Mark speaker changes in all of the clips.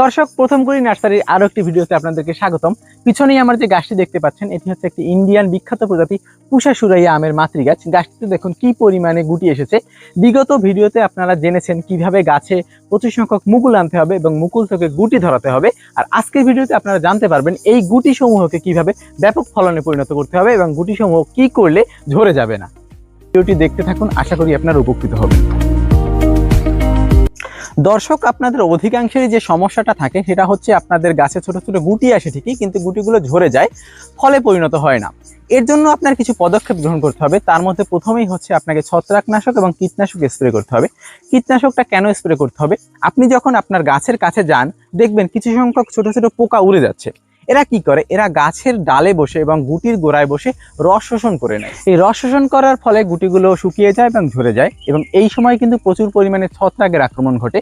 Speaker 1: দর্শক, প্রথম করি নার্সারির আরও একটি ভিডিওতে আপনাদেরকে স্বাগতম। পিছনেই আমার যে গাছটি দেখতে পাচ্ছেন, এটি হচ্ছে একটি ইন্ডিয়ান বিখ্যাত প্রজাতি পুষা সুরাইয়া আমের মাতৃ গাছ গাছটিতে দেখুন কি পরিমাণে গুটি এসেছে। বিগত ভিডিওতে আপনারা জেনেছেন কীভাবে গাছে প্রচুর সংখ্যক মুকুল আনতে হবে এবং মুকুল থেকে গুটি ধরাতে হবে। আর আজকের ভিডিওতে আপনারা জানতে পারবেন এই গুটি সমূহকে কীভাবে ব্যাপক ফলনে পরিণত করতে হবে এবং গুটি সমূহ কি করলে ঝরে যাবে না। ভিডিওটি দেখতে থাকুন, আশা করি আপনারা উপকৃত হবেন। দর্শক, আপনাদের অধিকাংশেরই যে সমস্যাটা থাকে, সেটা হচ্ছে আপনাদের গাছে ছোট ছোট গুটি আসে ঠিকই, কিন্তু গুটিগুলো ঝরে যায়, ফলে পরিণত হয় না। এর জন্য আপনার কিছু পদক্ষেপ গ্রহণ করতে হবে। তার মধ্যে প্রথমেই হচ্ছে আপনাকে ছত্রাকনাশক এবং কীটনাশক স্প্রে করতে হবে। কীটনাশকটা কেন স্প্রে করতে হবে? আপনি যখন আপনার গাছের কাছে যান, দেখবেন কিছু সংখ্যক ছোট ছোট পোকা উড়ে যাচ্ছে। এরা কি করে? এরা গাছের ডালে বসে এবং গুটির গোড়ায় বসে রস শোষণ করে নেয়। এই রস শোষণ করার ফলে গুটিগুলো শুকিয়ে যায় এবং ঝরে যায় এবং এই সময় কিন্তু প্রচুর পরিমাণে ছত্রাকের আক্রমণ ঘটে।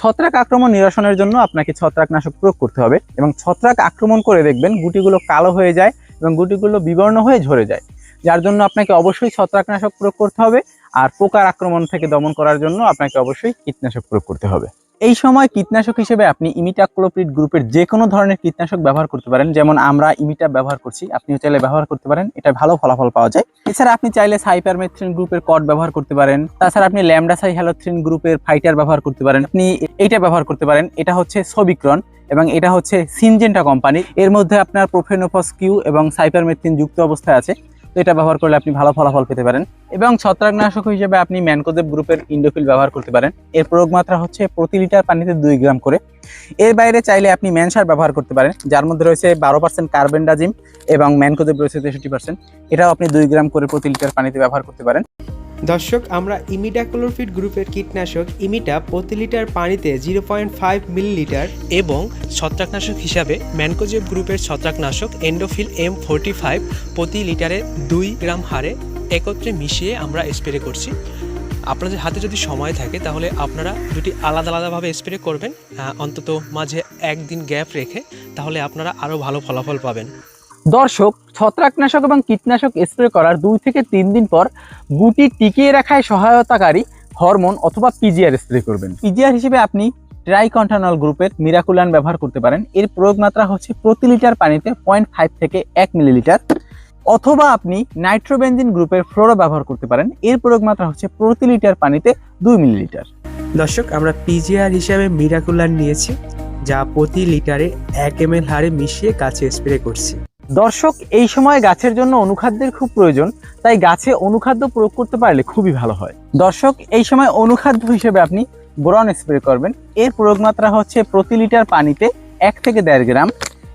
Speaker 1: ছত্রাক আক্রমণ নিরসনের জন্য আপনাকে ছত্রাকনাশক প্রয়োগ করতে হবে এবং ছত্রাক আক্রমণ করে দেখবেন গুটিগুলো কালো হয়ে যায় এবং গুটিগুলো বিবর্ণ হয়ে ঝরে যায়। যার জন্য আপনাকে অবশ্যই ছত্রাকনাশক প্রয়োগ করতে হবে। আর পোকার আক্রমণ থেকে দমন করার জন্য আপনাকে অবশ্যই কীটনাশক প্রয়োগ করতে হবে। এই সময় কীটনাশক হিসেবে আপনি ইমিটাক্লোপ্রিড গ্রুপের যে কোনো ধরনের কীটনাশক ব্যবহার করতে পারেন। যেমন আমরা ইমিটা ব্যবহার করছি, আপনিও চাইলে ব্যবহার করতে পারেন। এটা ভালো ফলাফল পাওয়া যায়। এছাড়া আপনি চাইলে সাইপারমেথ্রিন গ্রুপের কট ব্যবহার করতে পারেন। তাছাড়া আপনি ল্যামডাসাই হ্যালোথ্রিন গ্রুপের ফাইটার ব্যবহার করতে পারেন। আপনি এইটা ব্যবহার করতে পারেন। এটা হচ্ছে সবিক্রন এবং এটা হচ্ছে সিনজেন্টা কোম্পানি এর মধ্যে আপনার প্রোফেনোফস কিউ এবং সাইপারমেথ্রিন যুক্ত অবস্থায় আছে। তো এটা ব্যবহার করলে আপনি ভালো ফলাফল পেতে পারেন। এবং ছত্রাকনাশক হিসেবে আপনি ম্যানকোদেব গ্রুপের ইন্ডোফিল ব্যবহার করতে পারেন। এর প্রয়োগ মাত্রা হচ্ছে প্রতি লিটার পানিতে দুই গ্রাম করে। এর বাইরে চাইলে আপনি ম্যানসার ব্যবহার করতে পারেন, যার মধ্যে রয়েছে বারো পার্সেন্ট কার্বেন্ডাজিম এবং ম্যানকোদেব রয়েছে তেষট্টি পার্সেন্ট। এটাও আপনি দুই গ্রাম করে প্রতি লিটার পানিতে ব্যবহার করতে পারেন।
Speaker 2: দর্শক, আমরা ইমিডাক্লোরফিট গ্রুপের কীটনাশক ইমিটা প্রতি লিটার পানিতে জিরো পয়েন্ট ফাইভ মিলিলিটার
Speaker 3: এবং ছত্রাকনাশক হিসাবে ম্যানকোজেব গ্রুপের ছত্রাকনাশক এন্ডোফিল এম ফোরটি ফাইভ প্রতি লিটারে দুই গ্রাম হারে একত্রে মিশিয়ে আমরা স্প্রে করছি। আপনাদের হাতে যদি সময় থাকে, তাহলে আপনারা দুটি আলাদা আলাদাভাবে স্প্রে করবেন। অন্তত মাঝে একদিন গ্যাপ রেখে, তাহলে আপনারা আরও ভালো ফলাফল পাবেন।
Speaker 1: দর্শক ছত্রাকনাশক এবং কীটনাশক স্প্রে করার দুই থেকে তিন দিন পর গুটি টিকিয়ে রাখায় সহায়তাকারী হরমোন অথবা পিজিআর স্প্রে করবেন। পিজিআর হিসেবে আপনি ট্রাইকন্টানল গ্রুপের মিরাকুলান ব্যবহার করতে পারেন। এর প্রয়োগ মাত্রা হচ্ছে প্রতি লিটার পানিতে পয়েন্ট ফাইভ থেকে এক মিলিলিটার অথবা আপনি নাইট্রোবেনজিন গ্রুপের ফ্লোরো ব্যবহার করতে পারেন। এর প্রয়োগ মাত্রা হচ্ছে প্রতি লিটার পানিতে দুই মিলিলিটার
Speaker 2: দর্শক আমরা পিজিআর হিসাবে মিরাকুলান নিয়েছি যা প্রতি লিটারে এক এম হারে মিশিয়ে গাছে স্প্রে করছি।
Speaker 1: দর্শক, এই সময় গাছের জন্য অনুখাদ্যের খুব প্রয়োজন, তাই গাছে অনুখাদ্য প্রয়োগ করতে পারলে খুবই ভালো হয়। দর্শক, এই সময় অনুখাদ্য হিসেবে আপনি বোরন স্প্রে করবেন। এর প্রয়োগ মাত্রা হচ্ছে প্রতি লিটার পানিতে এক থেকে দেড় গ্রাম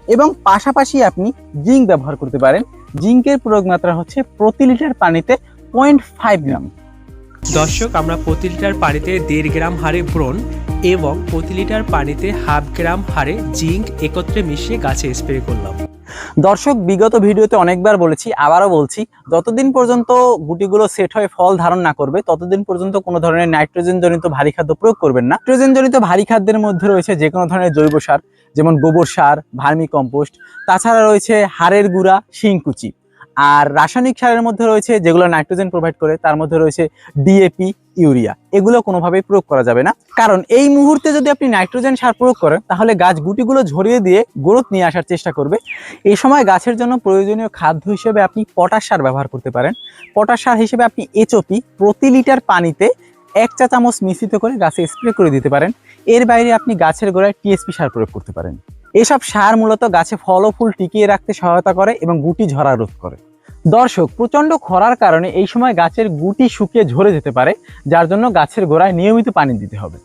Speaker 1: এবং পাশাপাশি আপনি জিঙ্ক ব্যবহার করতে পারেন। জিঙ্কের প্রয়োগ মাত্রা হচ্ছে প্রতি লিটার পানিতে পয়েন্ট ফাইভ গ্রাম।
Speaker 3: দর্শক, আমরা প্রতি লিটার পানিতে দেড় গ্রাম হারে ব্রোন এবং প্রতি লিটার পানিতে হাফ গ্রাম হারে জিঙ্ক একত্রে মিশিয়ে গাছে স্প্রে করলাম।
Speaker 1: দর্শক, বিগত ভিডিওতে অনেকবার বলেছি, আবারও বলছি, যতদিন পর্যন্ত গুটিগুলো সেট হয়ে ফল ধারণ না করবে, ততদিন পর্যন্ত কোনো ধরনের নাইট্রোজেন জনিত ভারী খাদ্য প্রয়োগ করবেন না। নাইট্রোজেন জনিত ভারী খাদ্যের মধ্যে রয়েছে যে কোনো ধরনের জৈব সার, যেমন গোবর সার, ভার্মি কম্পোস্ট। তাছাড়া রয়েছে হাড়ের গুঁড়া, শিংকুচি। আর রাসায়নিক সারের মধ্যে রয়েছে যেগুলো নাইট্রোজেন প্রোভাইড করে, তার মধ্যে রয়েছে ডিএপি ইউরিয়া। এগুলো কোনোভাবেই প্রয়োগ করা যাবে না। কারণ এই মুহূর্তে যদি আপনি নাইট্রোজেন সার প্রয়োগ করেন, তাহলে গাছ গুটিগুলো ঝরিয়ে দিয়ে গ্রোথ নিয়ে আসার চেষ্টা করবে। এই সময় গাছের জন্য প্রয়োজনীয় খাদ্য হিসেবে আপনি পটাশ সার ব্যবহার করতে পারেন। পটাশ সার হিসেবে আপনি এচওপি প্রতি লিটার পানিতে এক চা চামচ মিশ্রিত করে গাছে স্প্রে করে দিতে পারেন। এর বাইরে আপনি গাছের গোড়ায় টিএসপি সার প্রয়োগ করতে পারেন। এসব সার মূলত গাছে ফল ও ফুল টিকিয়ে রাখতে সহায়তা করে এবং গুটি ঝরা রোধ করে। দর্শক, প্রচণ্ড খরার কারণে এই সময় গাছের গুটি শুকিয়ে ঝরে যেতে পারে, যার জন্য গাছের গোড়ায় নিয়মিত পানি দিতে হবে।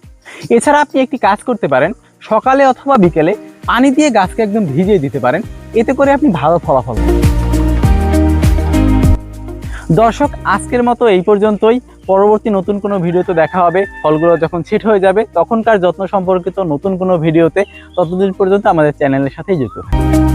Speaker 1: এছাড়া আপনি একটি কাজ করতে পারেন, সকালে অথবা বিকেলে পানি দিয়ে গাছকে একদম ভিজিয়ে দিতে পারেন, এতে করে আপনি ভালো ফলাফল দর্শক, আজকের মতো এই পর্যন্তই। পরবর্তী নতুন কোনো ভিডিওতে দেখা হবে। ফলগুলো যখন ছিট হয়ে যাবে, তখনকার যত্ন সম্পর্কিত নতুন কোনো ভিডিওতে ততদিন পর্যন্ত আমাদের চ্যানেলের সাথেই যুক্ত থাকুন।